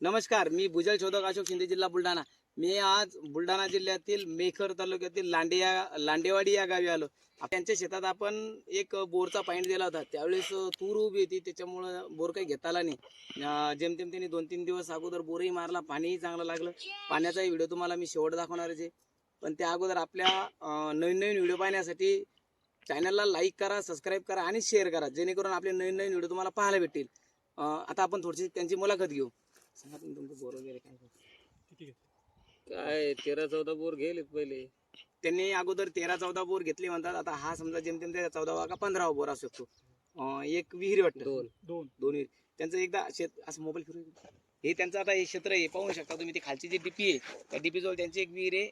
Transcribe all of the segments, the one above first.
नमस्कार मी भुजल शोधक अशोक शिंदे जिल्हा बुलढाणा. मी आज बुलढाणा जिल्ह्यातील मेखर तालुक्यातील लांडे या लांडेवाडी या गावी आलो. त्यांच्या शेतात आपण एक बोरचा पॉईंट दिला होता. त्यावेळेस तूर उभी होती त्याच्यामुळं बोर काही घेता आला नाही. जेमतेम त्यांनी दोन तीन दिवस अगोदर बोरही मारला पाणीही चांगलं लागलं. पाण्याचाही व्हिडिओ तुम्हाला मी शेवट दाखवणार आहे. पण त्या अगोदर आपल्या नवीन नवीन व्हिडिओ पाहण्यासाठी चॅनलला लाईक करा सबस्क्राईब करा आणि शेअर करा जेणेकरून आपले नवीन नवीन व्हिडिओ तुम्हाला पाहायला भेटतील. आता आपण थोडीशी त्यांची मुलाखत घेऊ. सांगा तुम्ही तुमचं बोर वगैरे काय. काय तेरा चौदा बोर गेले पहिले. त्यांनी अगोदर तेरा चौदा बोर घेतले म्हणतात. आता हा समजा जेमतेम त्या चौदावा का पंधरावा बोर असू शकतो. अं, एक विहीर वाटतं. दोन. दोन. दोन विहीर. त्यांचं एकदा शेत असं मोबाईल फिरू हे त्यांचं आता हे क्षेत्र आहे. पाहू शकता तुम्ही ती खालची जी डीपी आहे त्या डीपी जवळ त्यांची एक विहीर आहे.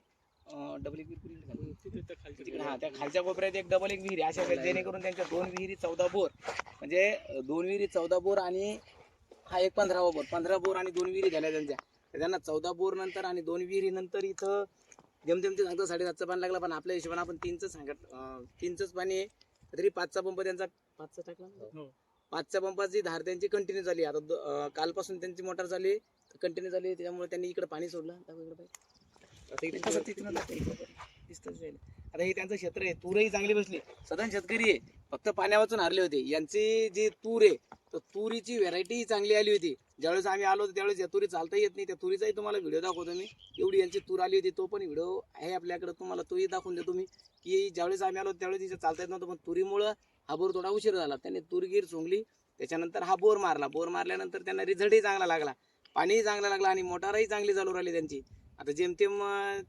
डबल एक विहीर कुठे खाली? तिकडे हा त्या खालच्या कोपऱ्यात एक डबल एक विहीर आहे. अशा जेणेकरून त्यांच्या दोन विहिरी चौदा बोर म्हणजे अं, दोन विहिरी चौदा बोर आणि हा एक पंधरावा बोर. पंधरा बोर आणि दोन विहिरी झाल्या त्यांच्या. त्यांना चौदा बोर नंतर आणि दोन विहिरी नंतर इथं जेमतेम ते सांगतो साडेसातचं पाणी लागलं पण आपल्या हिशोबाने आपण तीनच सांगत अं, तीनचंच पाणी आहे. तरी पाचचा पंप त्यांचा पाचचा टाकला? पाचच्या पंपाची धार त्यांची कंटिन्यू झाली आता कालपासून त्यांची मोटार झाली कंटिन्यू झाली त्याच्यामुळे त्यांनी इकडे पाणी सोडलं. आता हे त्यांचं क्षेत्र आहे. तूरही चांगली बसली. सदन शेतकरी आहे. फक्त पाण्या वाचून हारले होते. यांची जी तूर आहे तर तुरीची व्हरायटीही चांगली आली होती. ज्यावेळेस आम्ही आलो होतो त्यावेळेस या तुरी चालता येत नाही. त्या तुरीचाही तुम्हाला व्हिडिओ दाखवतो मी. एवढी यांची तूर आली होती तो पण व्हिडिओ आहे आपल्याकडे. तुम्हाला तोही दाखवून देतो मी. की ज्यावेळेस आम्ही आलो त्यावेळेस तिथे चालता येत नव्हतं. पण तुरीमुळं हा बोर थोडा उशीर झाला. त्याने तुरगीर सोंगली. त्याच्यानंतर हा बोर मारला. बोर मारल्यानंतर त्यांना रिझल्टही चांगला लागला. पाणीही चांगला लागलं आणि मोटारही चांगली चालू राहिली त्यांची. आता जेमतेम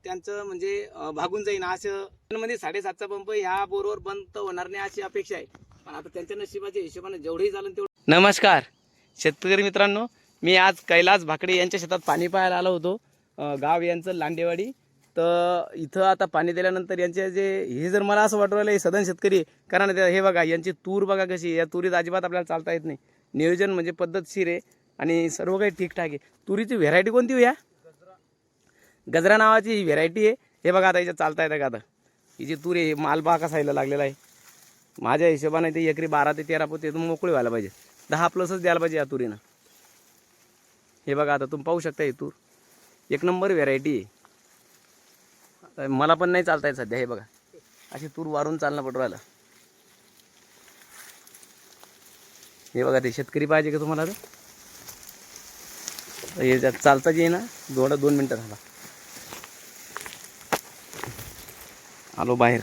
त्यांचं म्हणजे भागून जाईन असं. म्हणजे साडेसातचा पंप ह्या बोरवर बंद होणार नाही अशी अपेक्षा आहे. पण आता त्यांच्या नशिबाच्या हिशोबाने जेवढंही झालं तेवढं नमस्कार. शेतकरी मित्रांनो मी आज कैलास भाकडे यांच्या शेतात पाणी पाहायला आलो होतो. गाव यांचं लांडेवाडी. तर इथं आता पाणी दिल्यानंतर यांचे जे हे जर मला असं वाटू राहिलं हे सदन शेतकरी आहे. कारण हे बघा यांची तूर बघा कशी या तुरीत अजिबात आपल्याला चालता येत नाही. नियोजन म्हणजे पद्धतशीर आहे आणि सर्व काही ठीकठाक आहे. तुरीची व्हेरायटी कोणती हो या? गजरा नावाची ही व्हेरायटी आहे. हे बघा आता याच्यात चालता येतं का आता. ही जी तूर आहे हे मालबा कसायला लागलेला आहे. माझ्या हिशोबाने ते एकरी बारा ते तेरा पोते मोकळी व्हायला पाहिजे. दहा प्लसच द्यायला पाहिजे या तुरीनं. हे बघा आता तुम्ही पाहू शकता ही तूर. एक नंबर व्हेरायटी आहे. मला पण नाही चालता येत सध्या हे बघा. अशी तूर वारून चालणं पटू राहिलं. हे बघा ते शेतकरी पाहिजे का तुम्हाला तर हे चालता जे ना दोडा दोन मिनटं झाला आलो बाहेर.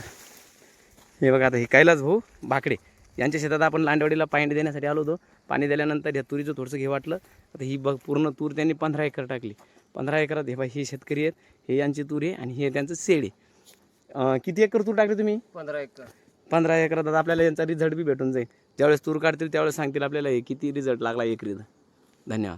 हे बघा आता हे कैलास भाऊ भाकडे. यांच्या शेतात आपण लांडवाडीला पाणी देण्यासाठी आलो होतो. पाणी दिल्यानंतर या तुरीचं थोडंसं घे वाटलं. आता ही बघ पूर्ण तूर त्यांनी पंधरा एकर टाकली. पंधरा एकरात हे बा हे शेतकरी आहेत. हे यांची तूर आहे आणि हे त्यांचं सेड आहे. किती एकर तूर टाकली तुम्ही? पंधरा एकर. पंधरा एकरात आता आपल्याला यांचा रिझल्ट बी भेटून जाईल. ज्यावेळेस तूर काढतील त्यावेळेस सांगतील आपल्याला हे किती रिझल्ट लागला एकरीचा धन्यवाद.